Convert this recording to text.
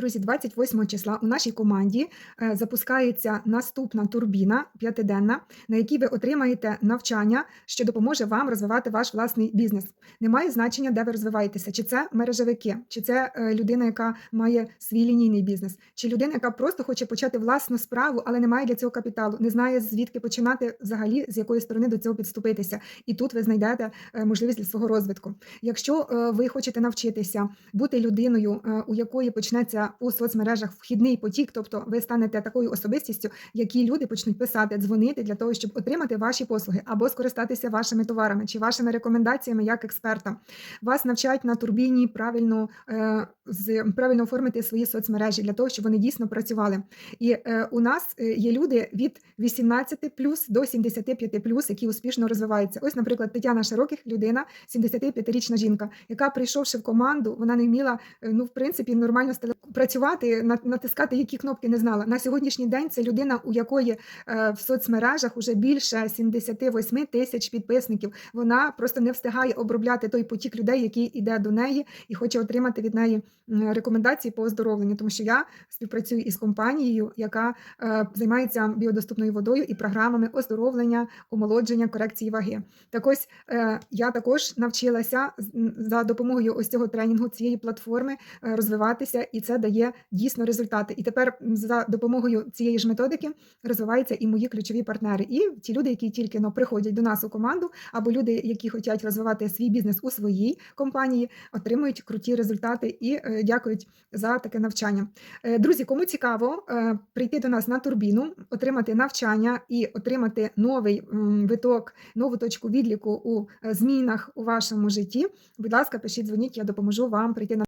Друзі, 28 числа у нашій команді е, запускається наступна турбіна п'ятиденна, на якій ви отримаєте навчання, що допоможе вам розвивати ваш власний бізнес. Немає значення, де ви розвиваєтеся, чи це мережевики, чи це е, людина, яка має свій лінійний бізнес, чи людина, яка просто хоче почати власну справу, але не має для цього капіталу, не знає звідки починати взагалі, з якої сторони до цього підступитися. І тут ви знайдете е, можливість для свого розвитку. Якщо ви хочете навчитися бути людиною, у якої почнеться у соцмережах вхідний потік, тобто ви станете такою особистістю, які люди почнуть писати, дзвонити для того, щоб отримати ваші послуги або скористатися вашими товарами чи вашими рекомендаціями як експерта. Вас навчають на турбіні правильно е, з правильно оформити свої соцмережі для того, щоб вони дійсно працювали. І е, у нас е, є люди від 18 плюс до 75 плюс, які успішно розвиваються. Ось, наприклад, Тетяна Широких, людина, 75-річна жінка, яка прийшовши в команду, вона не вміла е, ну в принципі нормально працювати, натискати які кнопки не знала. На сьогоднішній день це людина, у якої е, в соцмережах уже більше 78 тисяч підписників. Вона просто не встигає обробляти той потік людей, який іде до неї і хоче отримати від неї рекомендації по оздоровленню. Тому що я співпрацюю із компанією, яка е, займається біодоступною водою і програмами оздоровлення, омолодження, корекції ваги. Так ось е, я також навчилася за допомогою ось цього тренінгу цієї платформи розвиватися, і це дає дійсно результати. І тепер за допомогою цієї ж методики розвиваються і мої ключові партнери, і ті люди, які тільки но приходять до нас у команду, або люди, які хочуть розвивати свій бізнес у своїй компанії, отримують круті результати і е, дякують за таке навчання. Е, Друзі, кому цікаво е, прийти до нас на турбіну, отримати навчання і отримати новий виток, нову точку відліку у змінах у вашому житті. Будь ласка, пишіть, дзвоніть, я допоможу вам прийти на.